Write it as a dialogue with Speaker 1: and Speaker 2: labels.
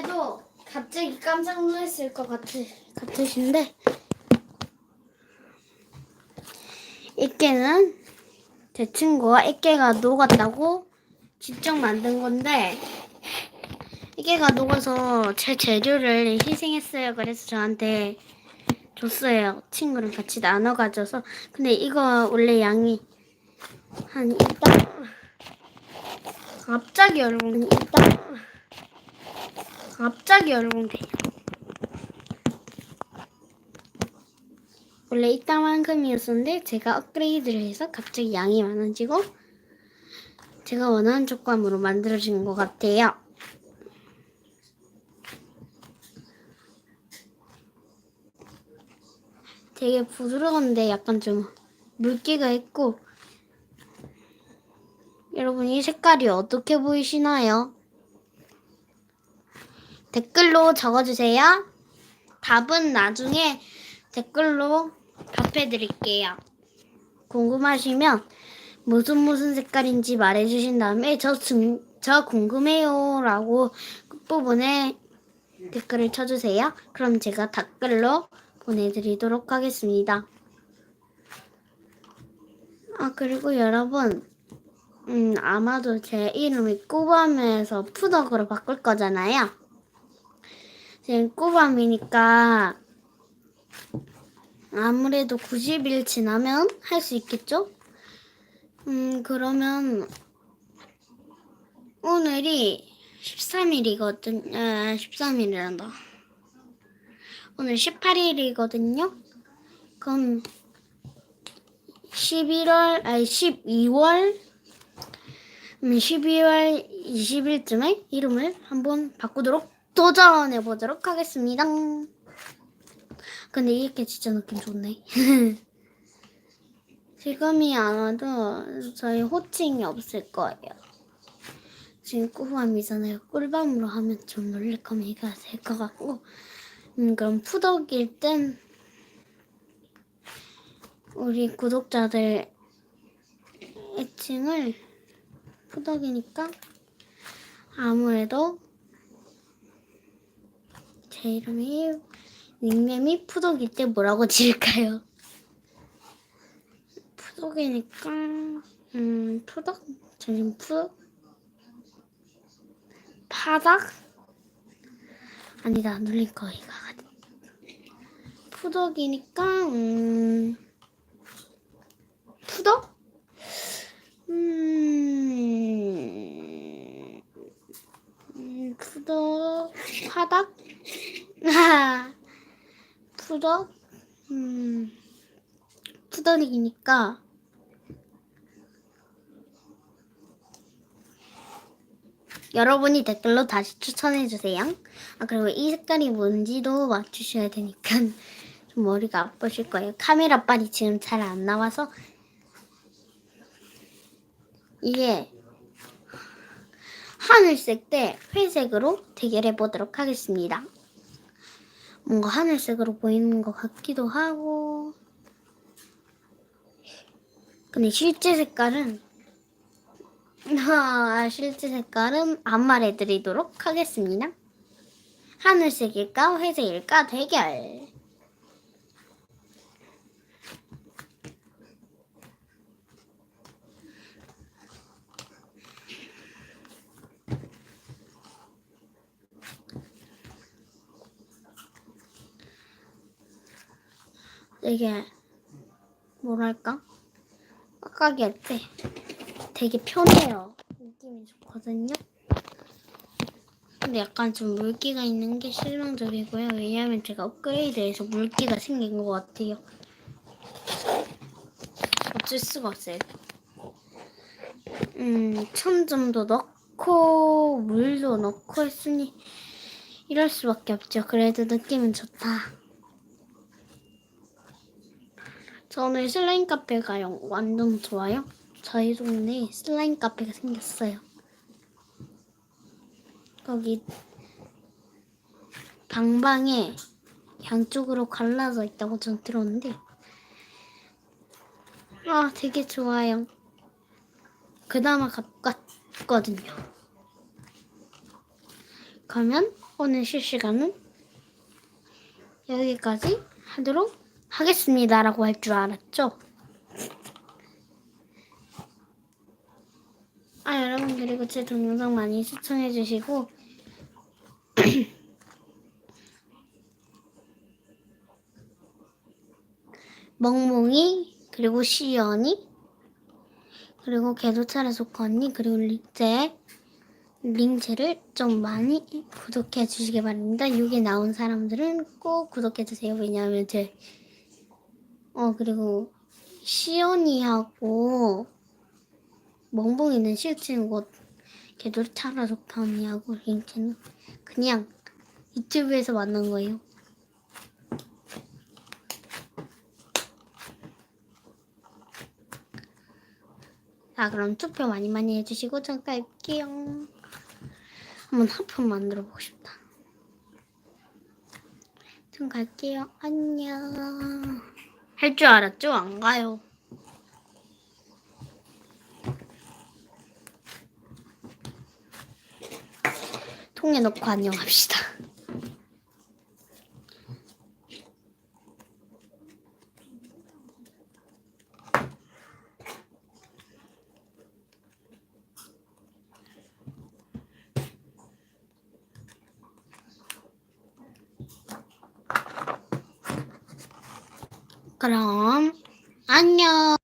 Speaker 1: 해도 갑자기 깜짝 놀랐을 것 같, 같으신데 이게는 제 친구가 이게가 녹았다고 직접 만든 건데 이게가 녹아서 제 재료를 희생했어요. 그래서 저한테 줬어요. 친구랑 같이 나눠 가져서 근데 이거 원래 양이 한 이따 갑자기 여러분 이따 갑자기 여러분 원래 이따만큼이었었는데 제가 업그레이드를 해서 갑자기 양이 많아지고 제가 원하는 촉감으로 만들어진 것 같아요. 되게 부드러운데 약간 좀 물기가 있고 여러분 이 색깔이 어떻게 보이시나요? 댓글로 적어주세요. 답은 나중에 댓글로 답해드릴게요. 궁금하시면 무슨 무슨 색깔인지 말해주신 다음에 저, 증, 저 궁금해요 라고 끝부분에 댓글을 쳐주세요. 그럼 제가 댓글로 보내드리도록 하겠습니다. 아 그리고 여러분 음 아마도 제 이름이 꾸밤에서 푸덕으로 바꿀 거잖아요. 지금 꾸밤이니까 아무래도 90일 지나면 할 수 있겠죠? 음, 그러면 오늘이 13일이거든, 에, 13일이란다. 오늘 18일이거든요? 그럼 11월, 아니 12월, 음, 12월 20일쯤에 이름을 한번 바꾸도록 도전해 보도록 하겠습니다. 근데 이렇게 진짜 느낌 좋네. 지금이 안 와도 저희 호칭이 없을 거예요. 지금 꿀밤이잖아요. 꿀밤으로 하면 좀 놀래거미가 될 것 같고, 음, 그럼 푸덕일 땐 우리 구독자들 애칭을 푸덕이니까 아무래도 제 이름이 닉네임이 푸덕일 때 뭐라고 지을까요? 푸덕이니까 음 푸덕? 저는 푸덕? 파닥? 아니다 눌릴 거 이거 푸덕이니까 음 푸덕? 음, 음 푸덕 파닥? 푸덕? 음, 푸덕이니까 여러분이 댓글로 다시 추천해주세요. 아, 그리고 이 색깔이 뭔지도 맞추셔야 되니까 좀 머리가 아프실 거예요. 카메라 빨이 지금 잘 안 나와서 이게 하늘색 대 회색으로 대결해 보도록 하겠습니다. 뭔가 하늘색으로 보이는 것 같기도 하고 근데 실제 색깔은 아, 실제 색깔은 안 말해드리도록 하겠습니다. 하늘색일까 회색일까 대결 되게 뭐랄까 깎아기 할 때 되게 편해요. 느낌이 좋거든요. 근데 약간 좀 물기가 있는 게 실망적이고요. 왜냐하면 제가 업그레이드해서 물기가 생긴 것 같아요. 어쩔 수가 없어요. 음, 천점도 넣고 물도 넣고 했으니 이럴 수밖에 없죠. 그래도 느낌은 좋다. 저는 슬라임 카페가 영- 완전 좋아요. 저희 동네에 슬라임 카페가 생겼어요. 거기 방방에 양쪽으로 갈라져 있다고 전 들었는데 아 되게 좋아요. 그나마 가깝거든요. 가면 오늘 실시간은 여기까지 하도록 하겠습니다라고 할 줄 알았죠? 아 여러분 그리고 제 동영상 많이 시청해 주시고 멍멍이 그리고 시연이 그리고 개도차례 속언니 그리고 링제 링제를 좀 많이 구독해 주시기 바랍니다. 여기 나온 사람들은 꼭 구독해 주세요. 왜냐하면 제 어 그리고 시연이하고 멍멍이는 실제는 곧 개도차례 속언니하고 링제는 그냥 유튜브에서 만난 거예요. 자, 그럼 투표 많이 많이 해주시고 잠깐 갈게요. 한번 합편 만들어 보고 싶다. 좀 갈게요. 안녕. 할 줄 알았죠? 안 가요. 통에 넣고 안녕합시다. 그럼 안녕.